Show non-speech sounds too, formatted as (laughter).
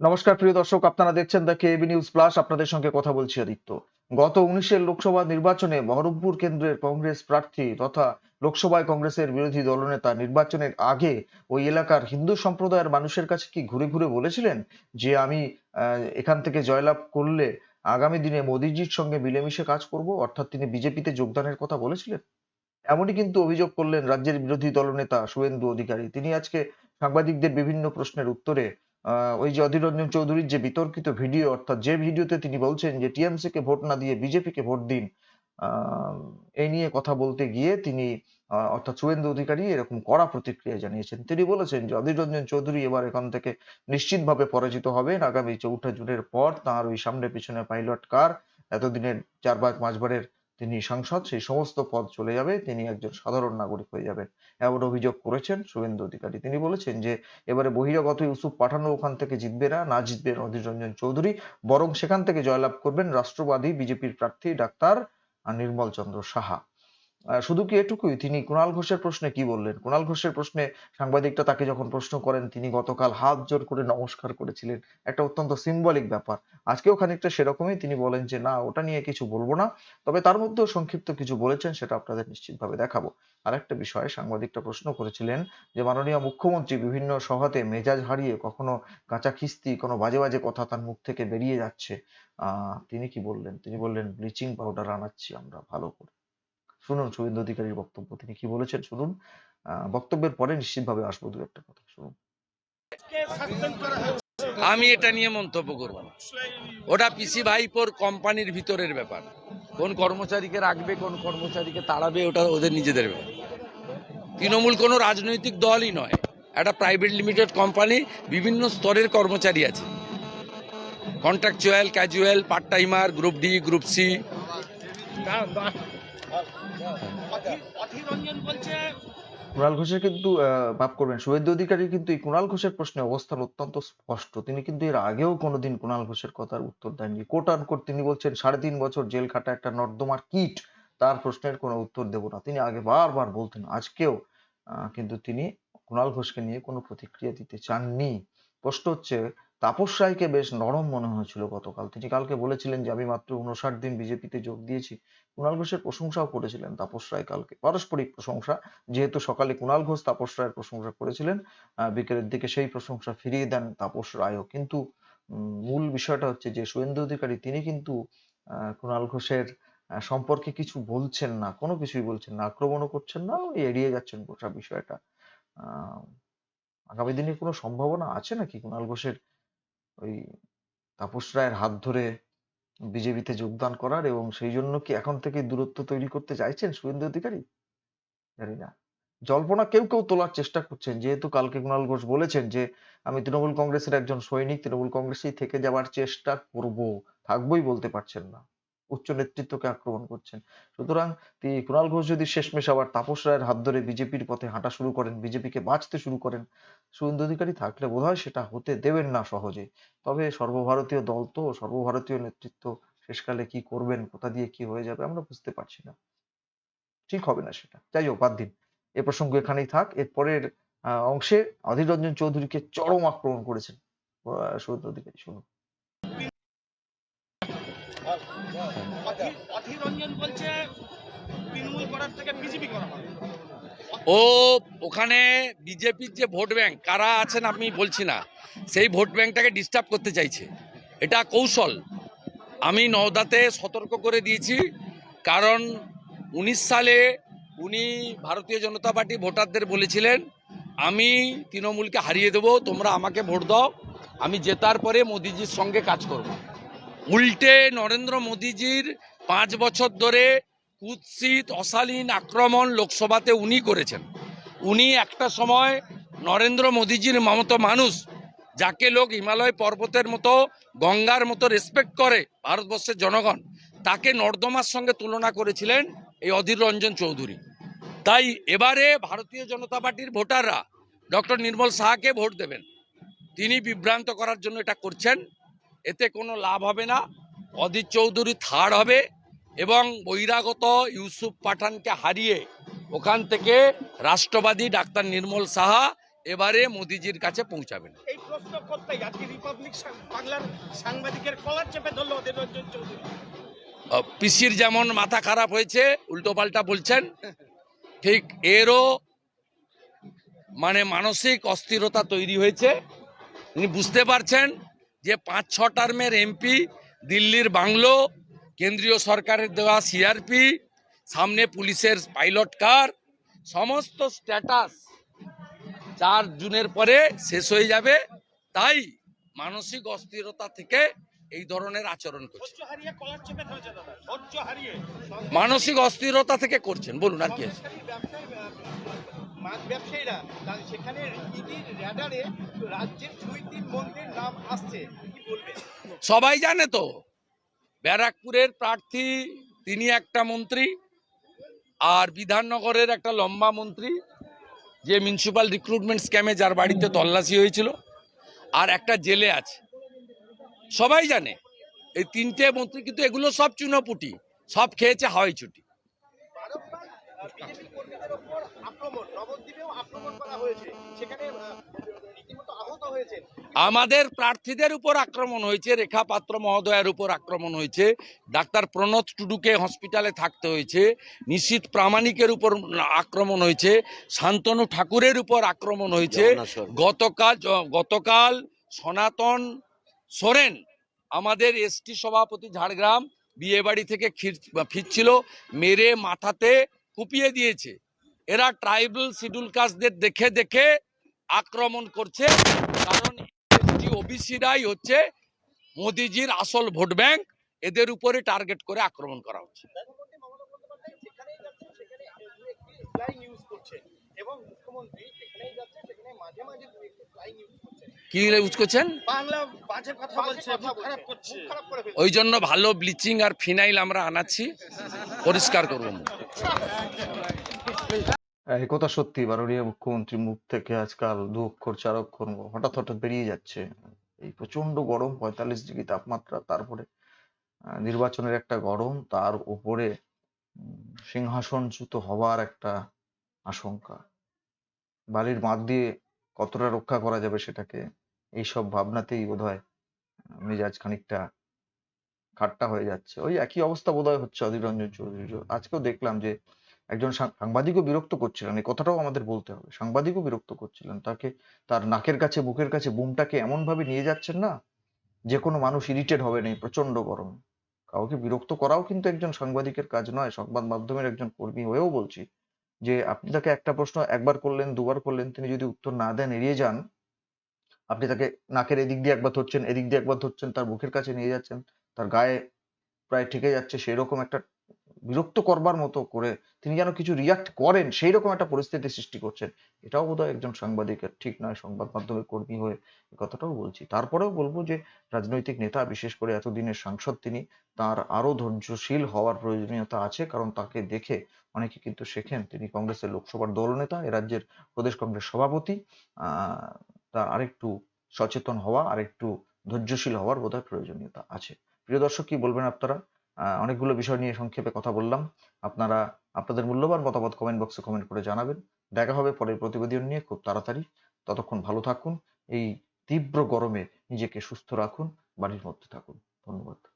নমস্কার, প্রিয় দর্শক, আপনারা দেখছেন দ্য কেবি নিউজ প্লাস আপনাদের সঙ্গে কথা বলছি আদিত্য। গত উনিশের লোকসভা নির্বাচনে বহরমপুর কেন্দ্রের কংগ্রেস প্রার্থী তথা লোকসভায় কংগ্রেসের বিরোধী দলনেতা নির্বাচনের আগে ওই এলাকার হিন্দু সম্প্রদায়ের মানুষের কাছে কি ঘুরে ঘুরে বলেছিলেন যে, আমি এখান থেকে জয়লাভ করলে আগামী দিনে মোদিজির সঙ্গে মিলেমিশে কাজ করব? অর্থাৎ তিনি বিজেপিতে যোগদানের কথা বলেছিলেন। এমনই কিন্তু অভিযোগ করলেন রাজ্যের বিরোধী দলনেতা শুভেন্দু অধিকারী। তিনি আজকে সাংবাদিকদের বিভিন্ন প্রশ্নের উত্তরে ওই যে অধীর রঞ্জন চৌধুরীর যে বিতর্কিত ভিডিও অর্থাৎ যে ভিডিওতে তিনি বলছেন যে টিএমসি কে ভোট না দিয়ে বিজেপি কে ভোট দিন আহ, এই নিয়ে কথা বলতে গিয়ে তিনি অর্থাৎ শুভেন্দু অধিকারী এরকম কড়া প্রতিক্রিয়া জানিয়েছেন। তিনি বলেছেন যে অধীর রঞ্জন চৌধুরী এবার এখান থেকে নিশ্চিতভাবে পরাজিত হবেন। আগামী চৌঠা জুনের পর তার ওই সামনে পিছনে পাইলট কার? এতদিনের চারবার পাঁচবারের তিনি সাংসদ, সেই সমস্ত পদ চলে যাবে, তিনি একজন সাধারণ নাগরিক হয়ে যাবেন। এমন অভিযোগ করেছেন শুভেন্দু অধিকারী। তিনি বলেছেন যে, এবারে বহিরাগত ইউসুফ পাঠানো ওখান থেকে জিতবে না না জিতবে অধীর রঞ্জন চৌধুরী, বরং সেখান থেকে জয়লাভ করবেন রাষ্ট্রবাদী বিজেপির প্রার্থী ডাক্তার নির্মল চন্দ্র সাহা। শুধু কি এটুকুই? তিনি কুণাল ঘোষের প্রশ্নে কি বললেন? কুণাল ঘোষের প্রশ্নে সাংবাদিকটা তাকে যখন প্রশ্ন করেন, তিনি গতকাল হাত জোর করে নমস্কার করেছিলেন। একটা অত্যন্ত সিম্বলিক ব্যাপার। আজকেও খানিকটা সেরকমই তিনি বলেন যে, না, ওটা নিয়ে কিছু বলব না। তবে তার মধ্যেও সংক্ষিপ্ত কিছু বলেছেন, সেটা আপনাদের নিশ্চিতভাবে দেখাবো। আর একটা বিষয় সাংবাদিকটা প্রশ্ন করেছিলেন যে, মাননীয় মুখ্যমন্ত্রী বিভিন্ন সভাতে মেজাজ হারিয়ে কখনো কাঁচা খিস্তি কোনো বাজে বাজে কথা তার মুখ থেকে বেরিয়ে যাচ্ছে। তিনি কি বললেন? তিনি বললেন, ব্লিচিং পাউডার আনাচ্ছি আমরা ভালো করে। শুনুন শুভেন্দু অধিকারীর বক্তব্য, তিনি কি বলেছেন শুনুন। বক্তব্যের পরে নিশ্চিতভাবে আসব দু একটা কথা, শুনুন। আমি এটা নিয়ে মন্তব্য করব না। ওটা পিসি ভাইপোর কোম্পানির ভিতরের ব্যাপার। কোন কর্মচারীকে রাখবে, কোন কর্মচারীকে তাড়াবে, ওটা ওদের নিজেদের ব্যাপার। তৃণমূল কোনো রাজনৈতিক দলই নয়। একটা প্রাইভেট লিমিটেড কোম্পানি, বিভিন্ন স্তরের কর্মচারী আছে। Contractual, casual, part timer, group D, group C. Kunal ঘোষের কিন্তু মাফ করবেন শুভেন্দু অধিকারী কিন্তু এই কুণাল ঘোষের প্রশ্নে অবস্থান অত্যন্ত স্পষ্ট। তিনি কিন্তু এর আগেও কোনোদিন কুণাল ঘোষের কথার উত্তর দেননি। কোট আনকোট তিনি বলছেন, সাড়ে তিন বছর জেল খাটা একটা নর্দমার কিট, তার প্রশ্নের কোনো উত্তর দেব না। তিনি আগে বারবার বলতেন, আজকেও কিন্তু তিনি কুণাল ঘোষকে নিয়ে কোনো প্রতিক্রিয়া দিতে চাননি। প্রশ্ন হচ্ছে তাপস রায়কে বেশ নরম মনে হয়েছিল গতকাল। তিনি কালকে বলেছিলেন যে, আমি মাত্র উনষাট দিন বিজেপিতে যোগ দিয়েছি। কুণাল ঘোষের প্রশংসাও করেছিলেন তাপস রায় কালকে। পারস্পরিক প্রশংসা, যেহেতু সকালে কুণাল ঘোষ তাপস রায়ের প্রশংসা করেছিলেন বিকেলের দিকে সেই প্রশংসা ফিরিয়ে দেন তাপস রায়ও। কিন্তু মূল বিষয়টা হচ্ছে যে, শুভেন্দু অধিকারী তিনি কিন্তু কুণাল ঘোষের সম্পর্কে কিছু বলছেন না, কোনো কিছুই বলছেন না, আক্রমণও করছেন না এড়িয়ে যাচ্ছেন গোটা বিষয়টা। আগামী দিনে কোনো সম্ভাবনা আছে নাকি কুণাল ঘোষের ওই তাপস রায়ের হাত ধরে বিজেপিতে যোগদান করার এবং সেই জন্য কি এখন থেকে দূরত্ব তৈরি করতে চাইছেন শুভেন্দু অধিকারী? জানি না। জল্পনা কেউ কেউ তোলার চেষ্টা করছেন। যেহেতু কালকে কুণাল ঘোষ বলেছেন যে, আমি তৃণমূল কংগ্রেসের একজন সৈনিক, তৃণমূল কংগ্রেসেই থেকে যাওয়ার চেষ্টা করব। থাকবোই বলতে পারছেন না। উচ্চ নেতৃত্বকে আক্রমণ করছেন। সুতরাং তি- কুণাল ঘোষ যদি শেষমেশ আবার তাপস রায়ের হাত ধরে বিজেপির পথে হাঁটা শুরু করেন বিজেপিকে বাঁচতে শুরু করেন শুভেন্দু অধিকারী থাকলে বোধহয় সেটা হতে দেবেন না সহজে। তবে সর্বভারতীয় দল তো সর্বভারতীয় নেতৃত্ব শেষকালে কি করবেন কোথা দিয়ে কি হয়ে যাবে আমরা বুঝতে পারছি না। ঠিক হবে না সেটা। যাই হোক বাদ দিন। এ প্রসঙ্গ এখানেই থাক। এর পরের আহ, অংশে অধীর রঞ্জন চৌধুরীকে চরম আক্রমণ করেছেন। শুভেন্দু অধিকারী শুনুন। ও, ওখানে বিজেপির যে ভোট ব্যাংক, কারা আছেন আমি বলছি না। সেই ভোট ব্যাংকটাকে ডিস্টার্ব করতে চাইছে। এটা কৌশল। আমি নওদাতে সতর্ক করে দিয়েছি, কারণ উনিশ সালে উনি ভারতীয় জনতা পার্টি ভোটারদের বলেছিলেন, আমি তৃণমূলকে হারিয়ে দেবো, তোমরা আমাকে ভোট দাও, আমি জেতার পরে মোদিজির সঙ্গে কাজ করব। উল্টে নরেন্দ্র মোদিজির পাঁচ বছর ধরে কুৎসিত, অশালীন আক্রমণ লোকসভাতে উনি করেছেন। উনি একটা সময় নরেন্দ্র মোদীজির মমতো মানুষ, যাকে লোক হিমালয় পর্বতের মতো, গঙ্গার মতো রেসপেক্ট করে ভারতবর্ষের জনগণ, তাকে নর্দমার সঙ্গে তুলনা করেছিলেন এই অধীর রঞ্জন চৌধুরী। তাই এবারে ভারতীয় জনতা পার্টির ভোটাররা, ডক্টর নির্মল সাহাকে ভোট দেবেন। তিনি বিভ্রান্ত করার জন্য এটা করছেন। এতে কোনো লাভ হবে না। অধীর চৌধুরী থার্ড হবে এবং বহিরাগত ইউসুফ পাঠানকে হারিয়ে ওখান থেকে রাষ্ট্রবাদী ডাক্তার নির্মল সাহা এবারে মোদিজির কাছে পৌঁছাবেন। এই প্রশ্ন করতেই আজকে রিপাবলিক বাংলার সাংবাদিকের কলার চেপে ধরলো অধীর রঞ্জন চৌধুরী। পিসির যেমন মাথা খারাপ হয়েছে উল্টো পাল্টা বলছেন ঠিক এরও মানে মানসিক অস্থিরতা তৈরি হয়েছে। তিনি বুঝতে পারছেন যে পাঁচ ছ টার্মের এমপি দিল্লির বাংলো, কেন্দ্রীয় সরকারের দেওয়া সিআরপি সামনে পুলিশের পাইলট কার, সমস্ত স্ট্যাটাস চার জুনের পরে শেষ হয়ে যাবে। তাই মানসিক অস্থিরতা থেকে এই ধরনের আচরণ করছে। মানসিক অস্থিরতা থেকে করছেন বলুন আর কি ব্যবসায়ীরা সেখানে রাজ্যের নাম আসছে সবাই জানে তো ব্যারাকপুরের প্রার্থী তিনি একটা মন্ত্রী আর বিধাননগরের একটা লম্বা মন্ত্রী যে মিউনিসিপাল রিক্রুটমেন্ট স্ক্যামে যার বাড়িতে তল্লাশি হয়েছিল। আর একটা জেলে আছে। সবাই জানে, এই তিনটে মন্ত্রী কিন্তু এগুলো সব চুনোপুটি, সব খেয়েছে হাওয়াই ছুটি। সেখানে আমাদের প্রার্থীদের উপর আক্রমণ হয়েছে রেখা পাত্র মহোদয়ের উপর আক্রমণ হয়েছে ডাক্তার প্রণত টুডুকে হসপিটালে থাকতে হয়েছে নিশ্চিত প্রামাণিকের উপর আক্রমণ হয়েছে শান্তনু ঠাকুরের উপর আক্রমণ হয়েছে। গতকাল গতকাল সনাতন সোরেন আমাদের এসটি সভাপতি ঝাড়গ্রাম বিয়ে বাড়ি থেকে ফিরছিল মেরে মাথাতে কুপিয়ে দিয়েছে। এরা ট্রাইবাল শিডিউল কাস্টদের দেখে দেখে আক্রমণ করছে কারণ এসটি ওবিসিরাই হচ্ছে মোদিজির আসল ভোট ব্যাংক। এদের উপরে টার্গেট করে আক্রমণ করা হচ্ছে। কি ইউজ করছেন? বাংলা বাজে কথা বলছে মুখ খারাপ করছে। মুখ খারাপ করে ফেলছে। ওই জন্য ভালো ব্লিচিং আর ফিনাইল আমরা আনাচ্ছি। পরিষ্কার করব (laughs) মুখ। এই কথা সত্যি মাননীয় মুখ্যমন্ত্রীর মুখ থেকে আজকাল দু অক্ষর চার অক্ষর হঠাৎ হঠাৎ বেরিয়ে যাচ্ছে। এই প্রচণ্ড গরম পঁয়তাল্লিশ ডিগ্রি তাপমাত্রা তারপরে নির্বাচনের একটা গরম তার উপরে সিংহাসনচ্যুত হওয়ার একটা আশঙ্কা। বালির মাঠ দিয়ে কতটা রক্ষা করা যাবে সেটাকে এইসব ভাবনাতেই বোধহয় আহ, মেজাজ খানিকটা খাট্টা হয়ে যাচ্ছে। ওই একই অবস্থা বোধহয় হচ্ছে অধীর রঞ্জন চৌধুরীর। আজকেও দেখলাম যে একজন সাংবাদিকও বিরক্ত করছিলেন, এই কথাটাও আমাদের বলতে হবে। সাংবাদিকও বিরক্ত করছিলেন, তাকে, তার নাকের কাছে, বুকের কাছে বুমটাকে এমন ভাবে নিয়ে যাচ্ছেন না, যে কোনো মানুষ ইরিটেট হবে না প্রচণ্ড গরম। কাউকে বিরক্ত করাও কিন্তু একজন সাংবাদিকের কাজ নয়, সংবাদ মাধ্যমের একজন কর্মী হয়েও বলছি যে, আপনি তাকে একটা প্রশ্ন একবার করলেন, দুবার করলেন, তিনি যদি উত্তর না দেন, এড়িয়ে যান, আপনি তাকে নাকের এদিক দিয়ে একবার ধরছেন, এদিক দিয়ে একবার ধরছেন, তার মুখের কাছে নিয়ে যাচ্ছেন, তার গায়ে প্রায় ঠেকে যাচ্ছে, সেরকম একটা বিরক্ত করবার মতো করে তিনি যেন কিছু রিয়াক্ট করেন সেই রকম একটা পরিস্থিতি সৃষ্টি করছেন। এটাও বোধহয় একজন সাংবাদিকের ঠিক নয়, সংবাদ মাধ্যমের কর্মী হয়ে এ কথাটাও বলছি। তারপরেও বলব যে, রাজনৈতিক নেতা, বিশেষ করে এতদিনের সাংসদ তিনি, তার আরও ধৈর্যশীল হওয়ার প্রয়োজনীয়তা আছে, কারণ তাকে দেখে অনেকে কিন্তু শেখেন তিনি কংগ্রেসের লোকসভার দলনেতা, এ রাজ্যের প্রদেশ কংগ্রেস সভাপতি। তার আরেকটু সচেতন হওয়া, আরেকটু ধৈর্যশীল হওয়ার বোধহয় প্রয়োজনীয়তা আছে। প্রিয় দর্শক, কি বলবেন আপনারা? অনেকগুলো বিষয় নিয়ে সংক্ষেপে কথা বললাম। আপনারা, আপনাদের মূল্যবান মতামত কমেন্ট বক্সে কমেন্ট করে জানাবেন। দেখা হবে পরের প্রতিবেদন নিয়ে খুব তাড়াতাড়ি। ততক্ষণ ভালো থাকুন, এই তীব্র গরমে নিজেকে সুস্থ রাখুন, বাড়ির মধ্যে থাকুন। ধন্যবাদ।